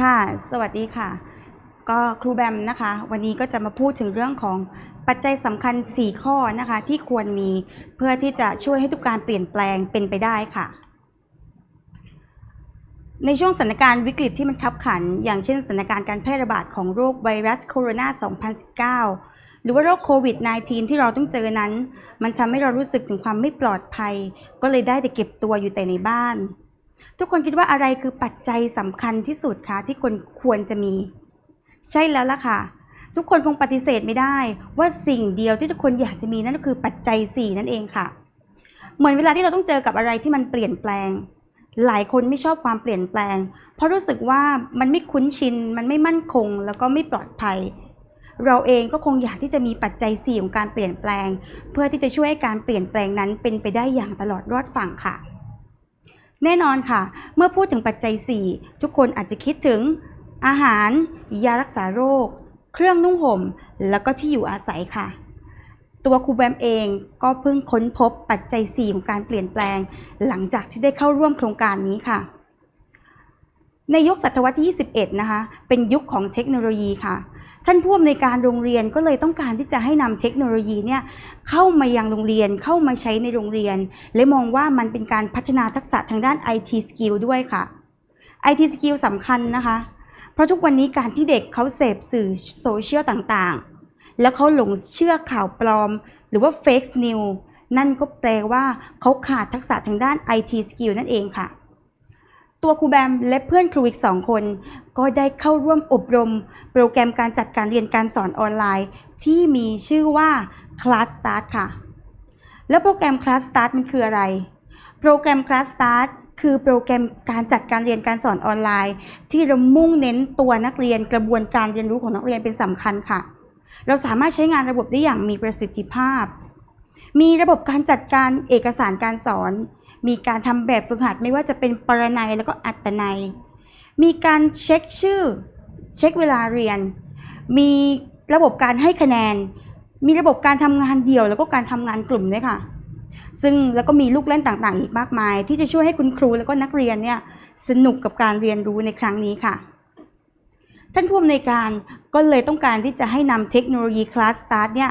ค่ะ สวัสดีค่ะ ก็ครูแบมนะคะ วันนี้ก็จะมาพูดถึงเรื่องของปัจจัยสำคัญ 4 ข้อนะคะ ที่ควรมีเพื่อที่จะช่วยให้ทุกการเปลี่ยนแปลงเป็นไปได้ค่ะ ในช่วงสถานการณ์วิกฤตที่มันคับขัน อย่างเช่นสถานการณ์การแพร่ระบาดของโรคไวรัสโคโรนา 2019 หรือว่าโรคโควิด -19 ที่เราต้องเจอนั้น มันทำให้เรารู้สึกถึงความไม่ปลอดภัย ก็เลยได้แต่เก็บตัวอยู่แต่ในบ้าน ทุกคนคิดว่าอะไรคือปัจจัยสำคัญที่สุดคะที่คนควรจะมี ใช่แล้วล่ะค่ะ ทุกคนคงปฏิเสธไม่ได้ ว่าสิ่งเดียวที่ทุกคนอยากจะมีนั่นก็คือปัจจัย 4 นั่นเองค่ะ เหมือนเวลาที่เราต้องเจอกับอะไรที่มันเปลี่ยนแปลง หลายคนไม่ชอบความเปลี่ยนแปลง เพราะรู้สึกว่ามันไม่คุ้นชิน มันไม่มั่นคง แล้วก็ไม่ปลอดภัยเราเองก็คงอยากที่จะมีปัจจัย4ของการเปลี่ยนแปลง เพื่อที่จะช่วยให้การเปลี่ยนแปลงนั้นเป็นไปได้อย่างตลอดรอดฝั่งค่ะ แน่นอนค่ะ เมื่อพูดถึงปัจจัย 4 ทุกคนอาจจะคิดถึง อาหาร ยารักษาโรค เครื่องนุ่งห่ม แล้วก็ที่อยู่อาศัยค่ะ ตัวครูแบมเองก็เพิ่งค้นพบปัจจัย 4 ของการเปลี่ยนแปลง หลังจากที่ได้เข้าร่วมโครงการนี้ค่ะ ในยุคศตวรรษที่ 21 นะคะ เป็นยุคของเทคโนโลยีค่ะ ท่านผู้อำนวยการโรงเรียนก็เลยต้องการที่จะให้นำเทคโนโลยีเนี่ยเข้ามายังโรงเรียนเข้ามาใช้ในโรงเรียน และมองว่ามันเป็นการพัฒนาทักษะทางด้าน IT skill ด้วยค่ะ IT skill สำคัญนะคะ เพราะทุกวันนี้การที่เด็กเขาเสพสื่อโซเชียลต่างๆ แล้วเขาหลงเชื่อข่าวปลอม หรือว่า fake news นั่นก็แปลว่าเขาขาดทักษะทางด้าน IT skill นั่นเองค่ะ ตัวครูแบมและเพื่อนครูอีกสองคน ก็ได้เข้าร่วมอบรม โปรแกรมการจัดการเรียนการสอนออนไลน์ ที่มีชื่อว่า Class Start ค่ะ แล้วโปรแกรม Class Start มันคืออะไร โปรแกรม Class Start คือโปรแกรมการจัดการเรียนการสอนออนไลน์ ที่เรามุ่งเน้นตัวนักเรียนกระบวนการเรียนรู้ของนักเรียนเป็นสำคัญค่ะ เราสามารถใช้งานระบบได้อย่างมีประสิทธิภาพ มีระบบการจัดการเอกสารการสอน มีการทำแบบฝึกหัดไม่ว่าจะเป็นปรนัยแล้วก็อัตนัย มีการเช็คชื่อ เช็คเวลาเรียน มีระบบการให้คะแนน มีระบบการทำงานเดี่ยว แล้วก็การทำงานกลุ่มด้วยค่ะ ซึ่งแล้วก็มีลูกเล่นต่างๆ อีกมากมาย ที่จะช่วยให้คุณครูแล้วก็นักเรียนเนี่ยสนุกกับการเรียนรู้ในครั้งนี้ค่ะท่านผู้อำนวยการก็เลยต้องการที่จะให้นำเทคโนโลยี Class Start เนี่ย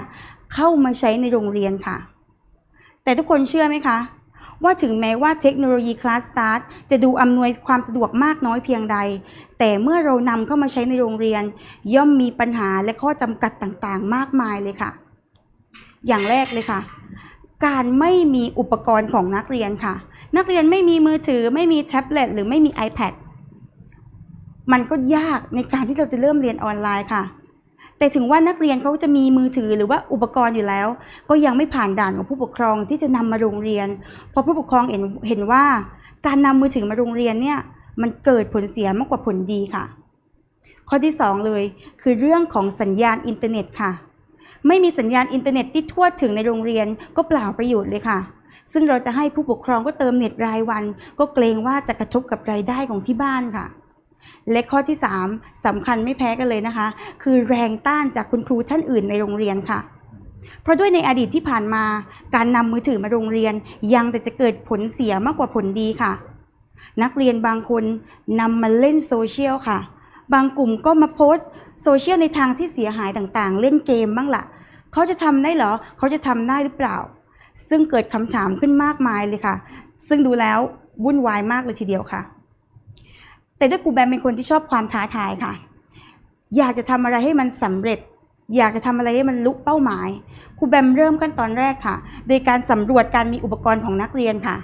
เข้ามาใช้ในโรงเรียนค่ะ แต่ทุกคนเชื่อไหมคะ ว่าถึงแม้ว่าเทคโนโลยี Class Start จะดูอำนวยความสะดวกมากน้อยเพียงใด แต่เมื่อเรานำเข้ามาใช้ในโรงเรียน ย่อมมีปัญหาและข้อจำกัดต่างๆ มากมายเลยค่ะ อย่างแรกเลยค่ะ การไม่มีอุปกรณ์ของนักเรียนค่ะ นักเรียนไม่มีมือถือ ไม่มีแท็บเล็ตหรือไม่มี iPad มันก็ยากในการที่เราจะเริ่มเรียนออนไลน์ค่ะ แต่ถึงว่านักเรียนเขาจะมีมือถือหรือว่าอุปกรณ์อยู่แล้ว ก็ยังไม่ผ่านด่านของผู้ปกครองที่จะนำมาโรงเรียน เพราะผู้ปกครองเห็นเห็นว่า การนำมือถือมาโรงเรียนเนี่ยมันเกิดผลเสียมากกว่าผลดีค่ะ ข้อที่ 2 เลย คือเรื่องของสัญญาณอินเทอร์เน็ตค่ะ ไม่มีสัญญาณอินเทอร์เน็ตที่ทั่วถึงในโรงเรียนก็เปล่าประโยชน์เลยค่ะ ซึ่งเราจะให้ผู้ปกครองก็เติมเน็ตรายวัน ก็เกรงว่าจะกระทบกับรายได้ของที่บ้านค่ะ และข้อที่ 3สำคัญไม่แพ้กันเลยนะคะ คือแรงต้านจากคุณครูท่านอื่นในโรงเรียนค่ะ เพราะด้วยในอดีตที่ผ่านมา การนำมือถือมาโรงเรียน ยังแต่จะเกิดผลเสียมากกว่าผลดีค่ะ นักเรียนบางคนนำมาเล่นโซเชียลค่ะ บางกลุ่มก็มาโพสต์โซเชียลในทางที่เสียหายต่างๆ เล่นเกมบ้างละ่ะ เขาจะทำได้เหรอ เขาจะทำได้หรือเปล่า ซึ่งเกิดคำถามขึ้นมากมายเลยค่ะ ซึ่งดูแล้ววุ่นวายมากเลยทีเดียวค่ะ แต่ด้วยครูแบมเป็นคนที่ชอบความท้าทายค่ะ อยากจะทำอะไรให้มันสำเร็จ อยากจะทำอะไรให้มันลุกเป้าหมาย ครูแบมเริ่มขั้นตอนแรกค่ะ โดยการสำรวจการมีอุปกรณ์ของนักเรียนค่ะ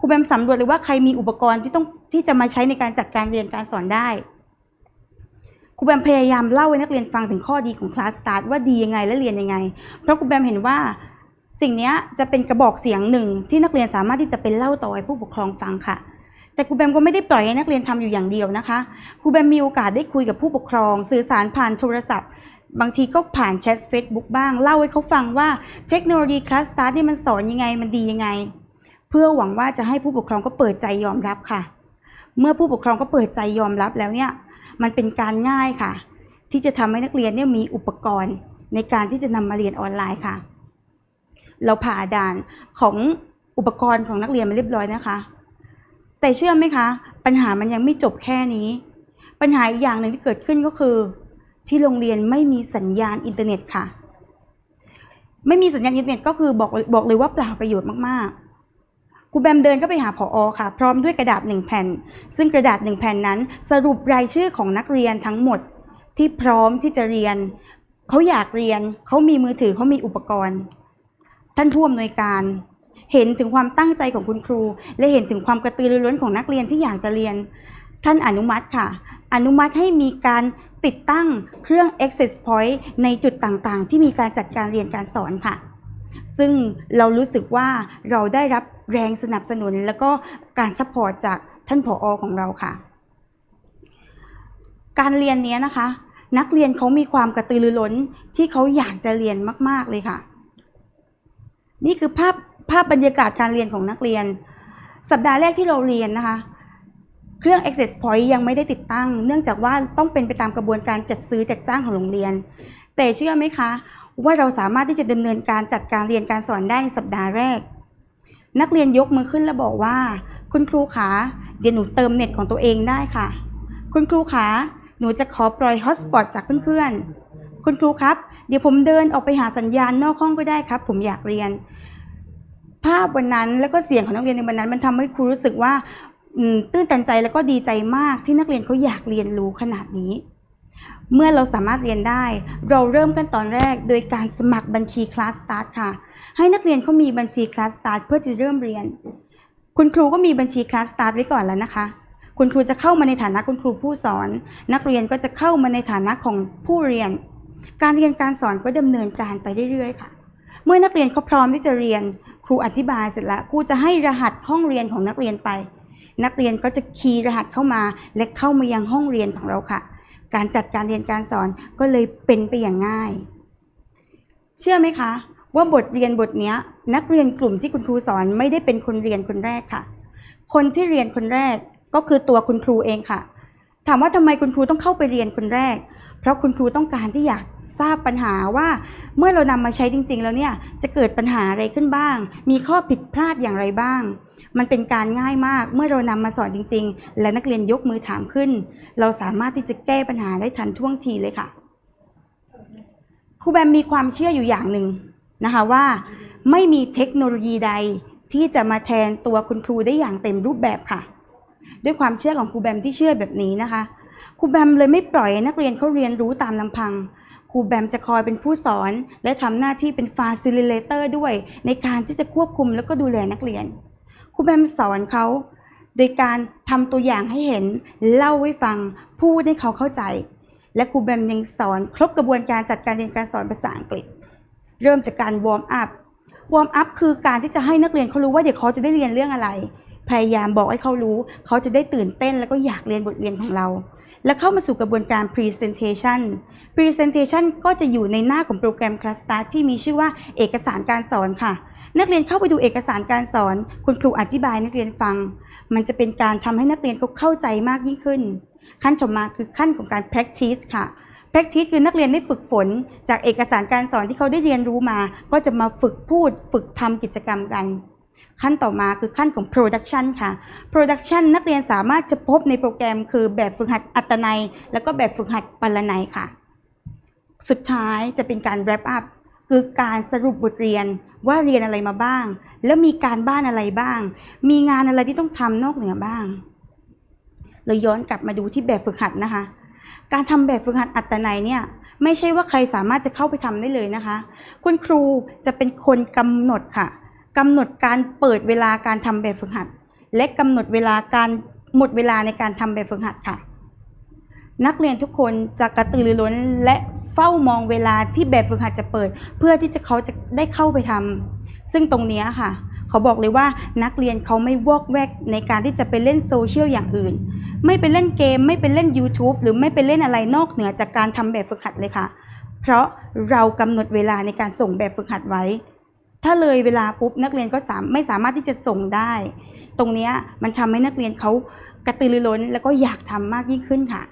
ครูแบมสำรวจเลยว่าใครมีอุปกรณ์ที่ต้องที่จะมาใช้ในการจัดการเรียนการสอนได้ ครูแบมพยายามเล่าให้นักเรียนฟังถึงข้อดีของ Class Start ว่าดียังไงและเรียนยังไง เพราะครูแบมเห็นว่าสิ่งนี้จะเป็นกระบอกเสียงหนึ่งที่นักเรียนสามารถที่จะเป็นเล่าต่อให้ผู้ปกครองฟังค่ะ แต่ครูแบมก็ไม่ได้ปล่อยให้นักเรียนทำอยู่อย่างเดียวนะคะครูแบมมีโอกาสได้คุยกับผู้ปกครอง สื่อสารผ่านโทรศัพท์ บางทีก็ผ่านแชทเฟซบุ๊กบ้าง เล่าให้เขาฟังว่าเทคโนโลยี Class Start นี่มันสอนยังไงมันดียังไง เพื่อหวังว่าจะให้ผู้ปกครองก็เปิดใจยอมรับค่ะ เมื่อผู้ปกครองก็เปิดใจยอมรับแล้วเนี่ยมันเป็นการง่ายค่ะ ที่จะทำให้นักเรียนเนี่ยมีอุปกรณ์ในการที่จะนำมาเรียนออนไลน์ค่ะ เราผ่าด่านของอุปกรณ์ของนักเรียนมาเรียบร้อยนะคะ แต่เชื่อไหมคะ ปัญหามันยังไม่จบแค่นี้ ปัญหาอีกอย่างหนึ่งที่เกิดขึ้นก็คือ ที่โรงเรียนไม่มีสัญญาณอินเทอร์เน็ตค่ะ ไม่มีสัญญาณอินเทอร์เน็ตก็คือบอกบอกเลยว่าเปล่าประโยชน์มากๆครูแบมเดินก็ไปหาผออค่ะ พร้อมด้วยกระดาษหนึ่งแผ่น ซึ่งกระดาษหนึ่งแผ่นนั้น สรุปรายชื่อของนักเรียนทั้งหมดที่พร้อมที่จะเรียน เขาอยากเรียนเขามีมือถือเขามีอุปกรณ์ ท่านผู้อำนวยการ เห็นถึงความตั้งใจของคุณครู และเห็นถึงความกระตือรือร้นของนักเรียนที่อยากจะเรียน ท่านอนุมัติค่ะ อนุมัติให้มีการติดตั้งเครื่อง access point ในจุดต่างๆ ที่มีการจัดการเรียนการสอนค่ะ ซึ่งเรารู้สึกว่าเราได้รับแรงสนับสนุน แล้วก็การซัพพอร์ตจากท่านผออของเราค่ะ การเรียนเนี้ยนะคะ นักเรียนเขามีความกระตือรือร้นที่เขาอยากจะเรียนมาก ๆ เลยค่ะ นี่คือภาพ ภาพบรรยากาศการเรียนของนักเรียน สัปดาห์แรกที่เราเรียนนะคะ เครื่อง access point ยังไม่ได้ติดตั้ง เนื่องจากว่าต้องเป็นไปตามกระบวนการจัดซื้อจัดจ้างของโรงเรียน แต่เชื่อไหมคะ ว่าเราสามารถที่จะดำเนินการจัดการเรียนการสอนได้ในสัปดาห์แรก นักเรียนยกมือขึ้นแล้วบอกว่า คุณครูขาเดี๋ยวหนูเติมเน็ตของตัวเองได้ค่ะ คุณครูขาหนูจะขอปล่อยฮอตสปอตจากเพื่อนๆคุณครูครับ เดี๋ยวผมเดินออกไปหาสัญญาณนอกห้องก็ได้ครับ ผมอยากเรียน ภาพวันนั้นแล้วก็เสียงของนักเรียนในวันนั้น มันทำให้ครูรู้สึกว่าตื้นตันใจแล้วก็ดีใจมากที่นักเรียนเขาอยากเรียนรู้ขนาดนี้ เมื่อเราสามารถเรียนได้ เราเริ่มกันตอนแรกโดยการสมัครบัญชีคลาสสตาร์ทค่ะ ให้นักเรียนเขามีบัญชีคลาสสตาร์ทเพื่อจะเริ่มเรียน คุณครูก็มีบัญชีคลาสสตาร์ทไว้ก่อนแล้วนะคะ คุณครูจะเข้ามาในฐานะคุณครูผู้สอน นักเรียนก็จะเข้ามาในฐานะของผู้เรียน การเรียนการสอนก็ดำเนินการไปเรื่อยๆค่ะ เมื่อนักเรียนเขาพร้อมที่จะเรียน ครูอธิบายเสร็จแล้วครูจะให้รหัสห้องเรียนของนักเรียนไป นักเรียนก็จะคีย์รหัสเข้ามาและเข้ามายังห้องเรียนของเราค่ะ การจัดการเรียนการสอนก็เลยเป็นไปอย่างง่าย เชื่อไหมคะว่าบทเรียนบทนี้นักเรียนกลุ่มที่คุณครูสอนไม่ได้เป็นคนเรียนคนแรกค่ะ คนที่เรียนคนแรกก็คือตัวคุณครูเองค่ะ ถามว่าทำไมคุณครูต้องเข้าไปเรียนคนแรกเราะคุณครูต้องการที่อยากทราบปัญหาว่าเมื่อเรานำมาใช้จริง ๆ แล้วเนี่ยจะเกิดปัญหาอะไรขึ้นบ้าง มีข้อผิดพลาดอย่างไรบ้าง มันเป็นการง่ายมากเมื่อเรานำมาสอนจริง ๆ และนักเรียนยกมือถามขึ้น เราสามารถที่จะแก้ปัญหาได้ทันท่วงทีเลยค่ะครูแบมมีความเชื่ออยู่อย่างหนึ่งนะคะว่า ไม่มีเทคโนโลยีใดที่จะมาแทนตัวคุณครูได้อย่างเต็มรูปแบบค่ะ ด้วยความเชื่อของครูแบมที่เชื่อแบบนี้นะคะ ครูแบมเลยไม่ปล่อยนักเรียนเขาเรียนรู้ตามลำพังครูแบมจะคอยเป็นผู้สอน และทำหน้าที่เป็น facilitator ด้วย ในการที่จะควบคุมแล้วก็ดูแลนักเรียนครูแบมสอนเขาโดยการทำตัวอย่างให้เห็น เล่าให้ฟัง พูดให้เขาเข้าใจ และครูแบมยังสอนครบกระบวนการจัดการเรียนการสอนภาษาอังกฤษ เริ่มจากการวอร์มอัพวอร์มอัพคือการที่จะให้นักเรียนเขารู้ว่าเดี๋ยวเขาจะได้เรียนเรื่องอะไร พยายามบอกให้เขารู้ เขาจะได้ตื่นเต้นแล้วก็อยากเรียนบทเรียนของเรา แล้วเข้ามาสู่กระบวนการ presentation presentation ก็จะอยู่ในหน้าของโปรแกรม Classstart ที่มีชื่อว่าเอกสารการสอนค่ะ นักเรียนเข้าไปดูเอกสารการสอน คุณครูอธิบายนักเรียนฟัง มันจะเป็นการทำให้นักเรียนเขาเข้าใจมากยิ่งขึ้น ขั้นต่อมาคือขั้นของการ practice ค่ะ practice คือนักเรียนได้ฝึกฝน จากเอกสารการสอนที่เขาได้เรียนรู้มา ก็จะมาฝึกพูด ฝึกทำกิจกรรมกัน ขั้นต่อมาคือขั้นของ production ค่ะ production นักเรียนสามารถจะพบในโปรแกรมคือแบบฝึกหัดอัตนัย แล้วก็แบบฝึกหัดปรนัยค่ะ สุดท้ายจะเป็นการ wrap up คือการสรุปบทเรียนว่าเรียนอะไรมาบ้าง แล้วมีการบ้านอะไรบ้าง มีงานอะไรที่ต้องทำนอกเหนือบ้าง เราย้อนกลับมาดูที่แบบฝึกหัดนะคะ การทำแบบฝึกหัดอัตนัยเนี่ยไม่ใช่ว่าใครสามารถจะเข้าไปทำได้เลยนะคะ คุณครูจะเป็นคนกำหนดค่ะ กำหนดการเปิดเวลาการทำแบบฝึกหัด และกำหนดเวลาการหมดเวลาในการทำแบบฝึกหัดค่ะ นักเรียนทุกคนจะกระตือรือร้นและเฝ้ามองเวลาที่แบบฝึกหัดจะเปิด เพื่อที่จะเขาจะได้เข้าไปทำซึ่งตรงนี้ค่ะ เขาบอกเลยว่านักเรียนเขาไม่วอกแวกในการที่จะไปเล่นโซเชียลอย่างอื่น ไม่ไปเล่นเกม ไม่ไปเล่น YouTube หรือไม่ไปเล่นอะไรนอกเหนือจากการทำแบบฝึกหัดเลยค่ะ เพราะเรากำหนดเวลาในการส่งแบบฝึกหัดไว้ ถ้าเลยเวลาปุ๊บนักเรียนก็สามไม่สามารถที่จะส่งได้ ตรงนี้มันทำให้นักเรียนเขากระตือรือร้น แล้วก็อยากทำมากยิ่งขึ้นค่ะ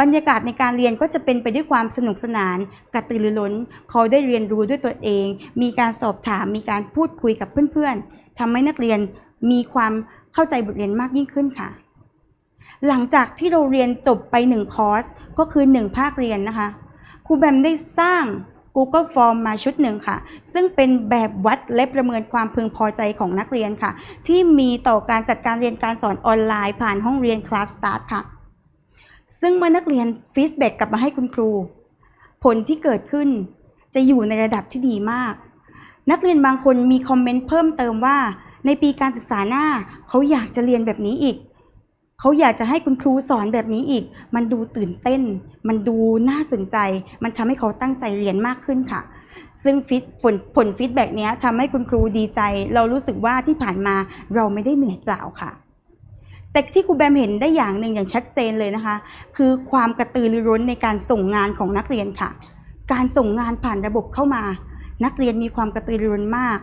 บรรยากาศในการเรียนก็จะเป็นไปด้วยความสนุกสนานกระตือรือร้น เขาได้เรียนรู้ด้วยตัวเอง มีการสอบถามมีการพูดคุยกับเพื่อนๆทำให้นักเรียนมีความเข้าใจบทเรียนมากยิ่งขึ้นค่ะ หลังจากที่เราเรียนจบไปหนึ่งคอร์สก็คือ 1 ภาคเรียนนะคะครูแบมได้สร้าง Google Form มาชุดหนึ่งค่ะ ซึ่งเป็นแบบวัดและประเมินความพึงพอใจของนักเรียนค่ะ ที่มีต่อการจัดการเรียนการสอนออนไลน์ผ่านห้องเรียน Class Start ค่ะ ซึ่งเมื่อนักเรียนฟีดแบ็กกลับมาให้คุณครู ผลที่เกิดขึ้นจะอยู่ในระดับที่ดีมาก นักเรียนบางคนมีคอมเมนต์เพิ่มเติมว่า ในปีการศึกษาหน้าเขาอยากจะเรียนแบบนี้อีก เขาอยากจะให้คุณครูสอนแบบนี้อีก มันดูตื่นเต้น มันดูน่าสนใจ มันทำให้เขาตั้งใจเรียนมากขึ้นค่ะ ซึ่งฟีดผลผลฟีดแบ็กนี้ทำให้คุณครูดีใจ เรารู้สึกว่าที่ผ่านมาเราไม่ได้เหนื่อยเปล่าค่ะ แต่ที่ครูแบมเห็นได้อย่างหนึ่งอย่างชัดเจนเลยนะคะ คือความกระตือรือร้นในการส่งงานของนักเรียนค่ะ การส่งงานผ่านระบบเข้ามา นักเรียนมีความกระตือรือร้นมาก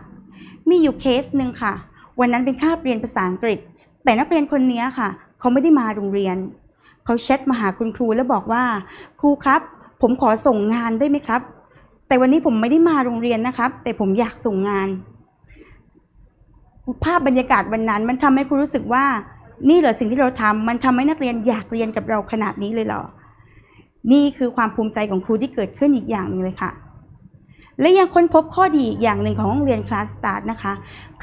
มีอยู่เคสหนึ่งค่ะ วันนั้นเป็นคาบเรียนภาษาอังกฤษ แต่นักเรียนคนนี้ค่ะ เขาไม่ได้มาโรงเรียน เขาแชทมาหาคุณครูแล้วบอกว่า ครูครับ ผมขอส่งงานได้ไหมครับ แต่วันนี้ผมไม่ได้มาโรงเรียนนะครับ แต่ผมอยากส่งงาน ภาพบรรยากาศวันนั้น มันทำให้ครูรู้สึกว่า นี่เหรอสิ่งที่เราทำมันทำให้นักเรียนอยากเรียนกับเราขนาดนี้เลยเหรอ นี่คือความภูมิใจของครูที่เกิดขึ้นอีกอย่างหนึ่งเลยค่ะและยังค้นพบข้อดีอีกอย่างหนึ่งของห้องเรียนคลาสสตาร์ทนะคะ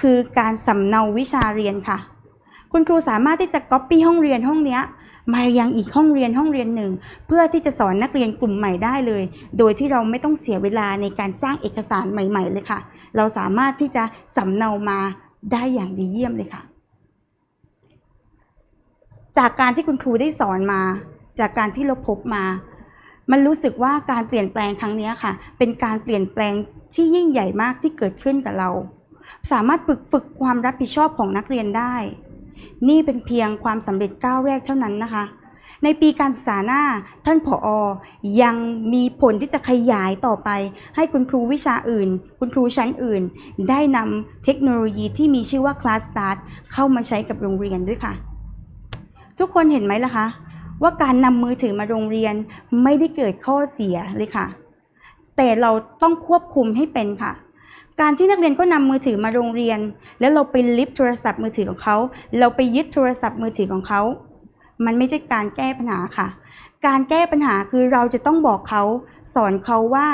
คือการสำเนาวิชาเรียนค่ะ คุณครูสามารถที่จะก๊อปปี้ห้องเรียนห้องเนี้ยมายังอีกห้องเรียนห้องเรียนหนึ่ง เพื่อที่จะสอนนักเรียนกลุ่มใหม่ได้เลย โดยที่เราไม่ต้องเสียเวลาในการสร้างเอกสารใหม่ ๆ เลยค่ะ เราสามารถที่จะสำเนามาได้อย่างดีเยี่ยมเลยค่ะ จากการที่คุณครูได้สอนมา จากการที่เราพบมา มันรู้สึกว่าการเปลี่ยนแปลงครั้งนี้ค่ะ เป็นการเปลี่ยนแปลงที่ยิ่งใหญ่มากที่เกิดขึ้นกับเรา สามารถฝึกฝึกความรับผิดชอบของนักเรียนได้ นี่เป็นเพียงความสำเร็จก้าวแรกเท่านั้นนะคะ ในปีการศึกษาหน้าท่านผออยังมีผลที่จะขยายต่อไป ให้คุณครูวิชาอื่น คุณครูชั้นอื่น ได้นำเทคโนโลยีที่มีชื่อว่า Class Start เข้ามาใช้กับโรงเรียนด้วยค่ะ ทุกคนเห็นไหมล่ะคะ ว่าการนำมือถือมาโรงเรียนไม่ได้เกิดข้อเสียเลยค่ะ แต่เราต้องควบคุมให้เป็นค่ะ การที่นักเรียนก็นำมือถือมาโรงเรียน แล้วเราไปลิฟต์โทรศัพท์มือถือของเขา เราไปยึดโทรศัพท์มือถือของเขา มันไม่ใช่การแก้ปัญหาค่ะ การแก้ปัญหาคือเราจะต้องบอกเขา สอนเขาว่า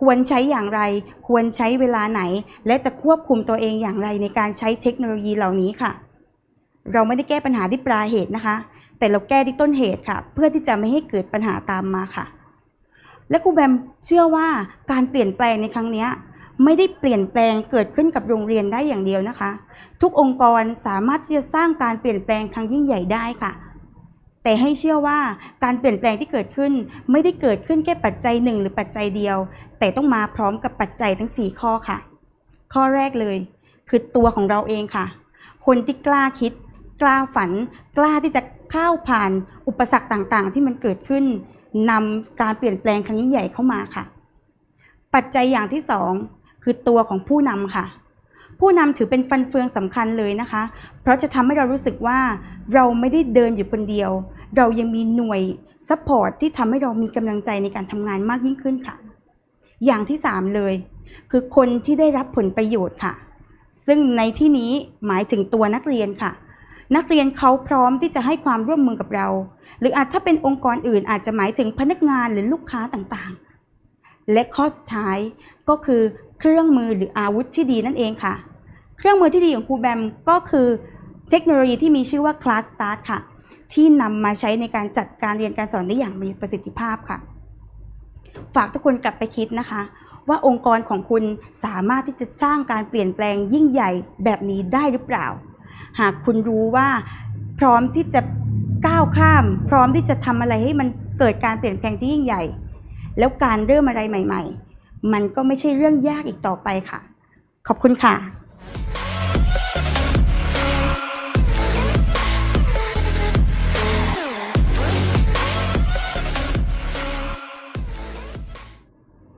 ควรใช้อย่างไร ควรใช้เวลาไหน และจะควบคุมตัวเองอย่างไรในการใช้เทคโนโลยีเหล่านี้ค่ะ เราไม่ได้แก้ปัญหาที่ปลายเหตุนะคะ แต่เราแก้ที่ต้นเหตุค่ะ เพื่อที่จะไม่ให้เกิดปัญหาตามมาค่ะ และครูแบมเชื่อว่าการเปลี่ยนแปลงในครั้งนี้ ไม่ได้เปลี่ยนแปลงเกิดขึ้นกับโรงเรียนได้อย่างเดียวนะคะ ทุกองค์กรสามารถที่จะสร้างการเปลี่ยนแปลงครั้งยิ่งใหญ่ได้ค่ะแต่ให้เชื่อว่าการเปลี่ยนแปลงที่เกิดขึ้น ไม่ได้เกิดขึ้นแค่ปัจจัยหนึ่งหรือปัจจัยเดียว แต่ต้องมาพร้อมกับปัจจัยทั้ง 4 ข้อค่ะ ข้อแรกเลย คือตัวของเราเองค่ะ คนที่กล้าคิด กล้าฝัน กล้าที่จะก้าวผ่านอุปสรรคต่างๆ ที่มันเกิดขึ้นนำการเปลี่ยนแปลงครั้งยิ่งใหญ่เข้ามาค่ะ ปัจจัยอย่างที่สอง คือตัวของผู้นำค่ะ ผู้นำถือเป็นฟันเฟืองสำคัญเลยนะคะ เพราะจะทำให้เรารู้สึกว่าเราไม่ได้เดินอยู่คนเดียว เรายังมีหน่วยซัพพอร์ตที่ทำให้เรามีกำลังใจในการทำงานมากยิ่งขึ้นค่ะ อย่างที่สามเลย คือคนที่ได้รับผลประโยชน์ค่ะ ซึ่งในที่นี้หมายถึงตัวนักเรียนค่ะ นักเรียนเขาพร้อมที่จะให้ความร่วมมือกับเรา หรืออาจถ้าเป็นองค์กรอื่นอาจจะหมายถึงพนักงานหรือลูกค้าต่างๆ และข้อสุดท้ายก็คือ เครื่องมือหรืออาวุธที่ดีนั่นเองค่ะ เครื่องมือที่ดีของครูแบมก็คือเทคโนโลยีที่มีชื่อว่า Class Start ค่ะ ที่นำมาใช้ในการจัดการเรียนการสอนได้อย่างมีประสิทธิภาพค่ะ ฝากทุกคนกลับไปคิดนะคะ ว่าองค์กรของคุณสามารถที่จะสร้างการเปลี่ยนแปลงยิ่งใหญ่แบบนี้ได้หรือเปล่า หากคุณรู้ว่าพร้อมที่จะก้าวข้าม พร้อมที่จะทำอะไรให้มันเกิดการเปลี่ยนแปลงที่ยิ่งใหญ่ แล้วการเริ่มอะไรใหม่ ๆ มันก็ไม่ใช่เรื่องยากอีกต่อไปค่ะ ขอบคุณค่ะ